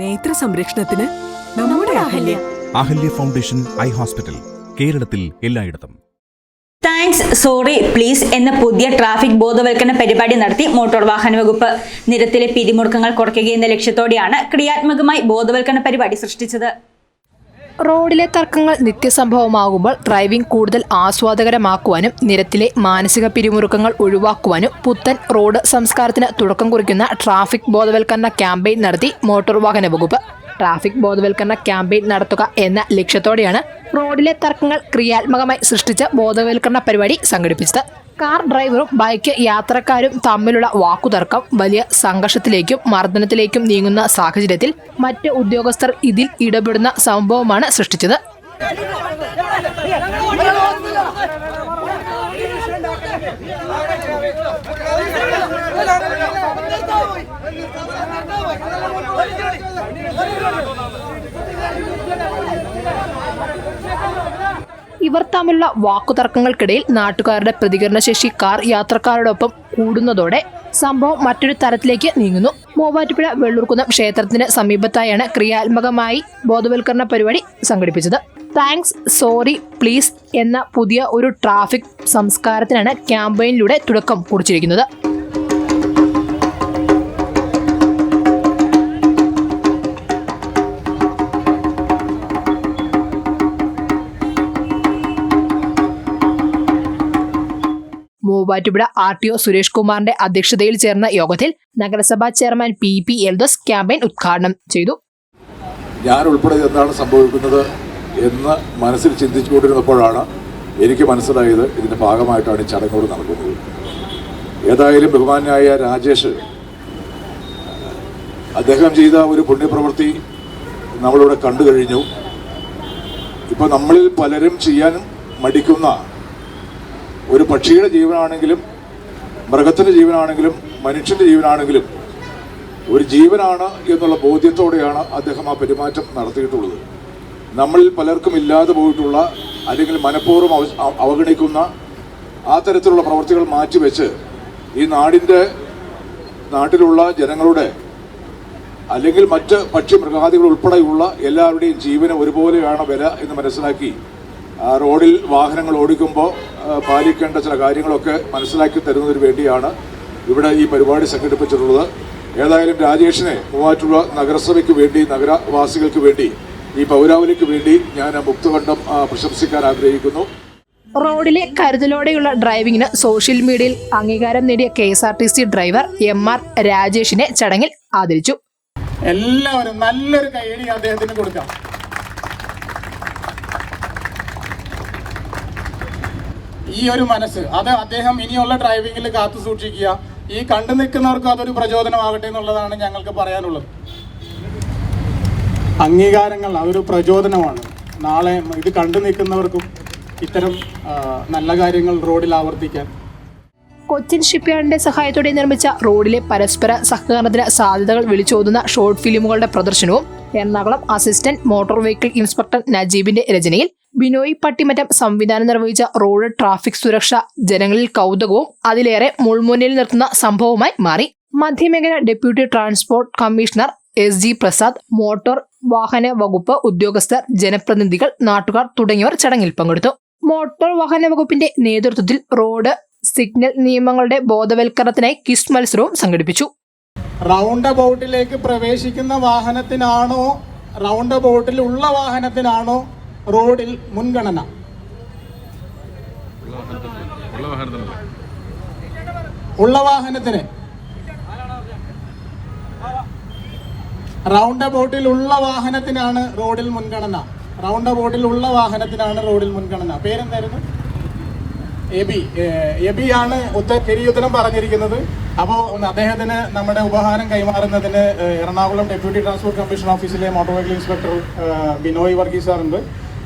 നേത്ര സംരക്ഷണത്തിന് നമ്മുടെ Ahalya. Ahalya. Foundation eye hospital കേരളത്തിൽ എല്ലായിടത്തും. താങ്ക്സ് സോറി പ്ലീസ് എന്ന പുതിയ ട്രാഫിക് ബോധവൽക്കരണ പരിപാടി നടത്തി മോട്ടോർ വാഹന വകുപ്പ് നിരത്തിലെ പിരിമുറുക്കങ്ങൾ കുറയ്ക്കുകയെന്ന ലക്ഷ്യത്തോടെയാണ് ക്രിയാത്മകമായി ബോധവൽക്കരണ പരിപാടി സൃഷ്ടിച്ചത്. റോഡിലെ തർക്കങ്ങൾ നിത്യസംഭവമാകുമ്പോൾ ഡ്രൈവിംഗ് കൂടുതൽ ആസ്വാദകരമാക്കുവാനും നിരത്തിലെ മാനസിക പിരിമുറുക്കങ്ങൾ ഒഴിവാക്കുവാനും പുത്തൻ റോഡ് സംസ്കാരത്തിന് തുടക്കം കുറിക്കുന്ന ട്രാഫിക് ബോധവൽക്കരണ ക്യാമ്പയിൻ നടത്തി മോട്ടോർ വാഹന വകുപ്പ് ട്രാഫിക് ബോധവൽക്കരണ ക്യാമ്പയിൻ നടത്തുക എന്ന ലക്ഷ്യത്തോടെയാണ് റോഡിലെ തർക്കങ്ങൾ ക്രിയാത്മകമായി സൃഷ്ടിച്ച ബോധവൽക്കരണ പരിപാടി സംഘടിപ്പിച്ചത്. കാർ ഡ്രൈവറും ബൈക്ക് യാത്രക്കാരും തമ്മിലുള്ള വാക്കുതർക്കം വലിയ സംഘർഷത്തിലേക്കും മർദ്ദനത്തിലേക്കും നീങ്ങുന്ന സാഹചര്യത്തിൽ മറ്റ് ഉദ്യോഗസ്ഥർ ഇതിൽ ഇടപെടുന്ന സംഭവമാണ് സൃഷ്ടിച്ചത്. ഇവർ തമ്മിലുള്ള വാക്കുതർക്കങ്ങൾക്കിടയിൽ നാട്ടുകാരുടെ പ്രതികരണശേഷി കാർ യാത്രക്കാരോടൊപ്പം കൂടുന്നതോടെ സംഭവം മറ്റൊരു തരത്തിലേക്ക് നീങ്ങുന്നു. മൂവാറ്റുപുഴ വെള്ളൂർക്കുന്നം ക്ഷേത്രത്തിന് സമീപത്തായാണ് ക്രിയാത്മകമായി ബോധവൽക്കരണ പരിപാടി സംഘടിപ്പിച്ചത്. താങ്ക്സ് സോറി പ്ലീസ് എന്ന പുതിയ ഒരു ട്രാഫിക് സംസ്കാരത്തിനാണ് ക്യാമ്പയിനിലൂടെ തുടക്കം കുറിച്ചിരിക്കുന്നത്. Muvattupuzha R T O Suresh കുമാറിന്റെ അധ്യക്ഷതയിൽ ചേർന്ന യോഗത്തിൽ നഗരസഭാ chairman P P Eldhose campaign ഉദ്ഘാടനം ചെയ്തു. ഞാൻ ഉൾപ്പെടെ എന്താണ് സംഭവിക്കുന്നത് എന്ന് മനസ്സിൽ ചിന്തിച്ചുകൊണ്ടിരുന്നപ്പോഴാണ് എനിക്ക് മനസ്സിലായത് ഇതിന്റെ ഭാഗമായിട്ടാണ് ഈ ചടങ്ങുകൾ നടക്കുന്നത്. ഏതായാലും ബഹുമാനായ രാജേഷ് അദ്ദേഹം ചെയ്ത ഒരു പുണ്യപ്രവൃത്തി നമ്മളിവിടെ കണ്ടു കഴിഞ്ഞു. ഇപ്പോൾ നമ്മളിൽ പലരും ചെയ്യാനും മടിക്കുന്ന ഒരു പക്ഷിയുടെ ജീവനാണെങ്കിലും മൃഗത്തിന്റെ ജീവനാണെങ്കിലും മനുഷ്യന്റെ ജീവനാണെങ്കിലും ഒരു ജീവനാണ് എന്നുള്ള ബോധ്യത്തോടെയാണ് അദ്ദേഹം ആ പെരുമാറ്റം നടത്തിയിട്ടുള്ളത്. നമ്മളിൽ പലർക്കും ഇല്ലാതെ പോയിട്ടുള്ള അല്ലെങ്കിൽ മനഃപൂർവം അവ- അവ- അവഗണിക്കുന്ന ആ തരത്തിലുള്ള പ്രവർത്തികൾ മാറ്റിവെച്ച് ഈ നാടിന്റെ നാട്ടിലുള്ള ജനങ്ങളുടെ അല്ലെങ്കിൽ മറ്റ് പക്ഷി മൃഗാദികൾ ഉൾപ്പെടെയുള്ള എല്ലാവരുടെയും ജീവന് ഒരുപോലെയാണ് വില എന്ന് മനസ്സിലാക്കി റോഡിൽ വാഹനങ്ങൾ ഓടിക്കുമ്പോൾ പാലിക്കേണ്ട ചില കാര്യങ്ങളൊക്കെ മനസ്സിലാക്കി തരുന്നതിന് വേണ്ടിയാണ് ഇവിടെ ഈ പരിപാടി സംഘടിപ്പിച്ചിട്ടുള്ളത്. ഏതായാലും രാജേഷിനെ മൂവാറ്റുപുഴ നഗരസഭയ്ക്ക് വേണ്ടി നഗരവാസികൾക്ക് വേണ്ടി ഈ പൗരാവലിക്ക് വേണ്ടി ഞാൻ മുക്തകണ്ഠം പ്രശംസിക്കാൻ ആഗ്രഹിക്കുന്നു. റോഡിലെ കരുതലോടെയുള്ള ഡ്രൈവിംഗിന് സോഷ്യൽ മീഡിയയിൽ അംഗീകാരം നേടിയ K S R T C driver M R രാജേഷിനെ ചടങ്ങിൽ ആദരിച്ചു. എല്ലാവരും നല്ലൊരു കൈയടി അദ്ദേഹത്തിന് കൊടുക്കാം. ഈ ഒരു മനസ്സ്. അത് അദ്ദേഹം ഇനിയുള്ള ഡ്രൈവിംഗിൽ കാത്തു സൂക്ഷിക്കുക. ഈ കണ്ടു നിൽക്കുന്നവർക്കും അതൊരു പ്രചോദനമാകട്ടെ എന്നുള്ളതാണ് ഞങ്ങൾക്ക് പറയാനുള്ളത്. അംഗീകാരങ്ങൾ അതൊരു പ്രചോദനമാണ്. നാളെ ഇത് കണ്ടു നിൽക്കുന്നവർക്കും ഇത്തരം നല്ല കാര്യങ്ങൾ റോഡിൽ ആവർത്തിക്കാൻ. കൊച്ചിൻ ഷിപ്പ്യാർഡിന്റെ സഹായത്തോടെ നിർമ്മിച്ച റോഡിലെ പരസ്പര സഹകരണത്തിന് സാധ്യതകൾ വിളിച്ചോതുന്ന ഷോർട്ട് ഫിലിമുകളുടെ പ്രദർശനവും Ernakulam assistant motor vehicle inspector നജീബിന്റെ രചനയിൽ ബിനോയ് പട്ടിമറ്റം സംവിധാനം നിർവഹിച്ച റോഡ് ട്രാഫിക് സുരക്ഷ ജനങ്ങളിൽ കൗതുകവും അതിലേറെ മുൾമുനയിൽ നിർത്തുന്ന സംഭവമായി മാറി. മധ്യമേഖല deputy transport commissioner S G Prasad motor വാഹന വകുപ്പ് ഉദ്യോഗസ്ഥർ ജനപ്രതിനിധികൾ നാട്ടുകാർ തുടങ്ങിയവർ ചടങ്ങിൽ പങ്കെടുത്തു. മോട്ടോർ വാഹന വകുപ്പിന്റെ നേതൃത്വത്തിൽ റോഡ് സിഗ്നൽ നിയമങ്ങളുടെ ബോധവൽക്കരണത്തിനായി കിസ് മത്സരവും സംഘടിപ്പിച്ചു. റൗണ്ട് അബൌട്ടിലേക്ക് പ്രവേശിക്കുന്ന വാഹനത്തിനാണോ റൗണ്ട് അബൌട്ടിൽ ഉള്ള വാഹനത്തിനാണോ റോഡിൽ മുൻഗണന. ഉള്ള വാഹനത്തിന്. റൗണ്ട് അബൌട്ടിൽ ഉള്ള വാഹനത്തിനാണ് റോഡിൽ മുൻഗണന. റൗണ്ട് അബൌട്ടിൽ ഉള്ള വാഹനത്തിനാണ് റോഡിൽ മുൻഗണന. പേരെന്തായിരുന്നു? എബി. എബിയാണ് എബി ആണ് ഉത്ത ശരിയുത്തരം പറഞ്ഞിരിക്കുന്നത്. അപ്പോൾ അദ്ദേഹത്തിന് നമ്മുടെ ഉപഹാരം കൈമാറുന്നതിന് എറണാകുളം ഡെപ്യൂട്ടി ട്രാൻസ്പോർട്ട് കമ്മീഷൻ ഓഫീസിലെ motor vehicle inspector Binoy Varghese സാറുണ്ട്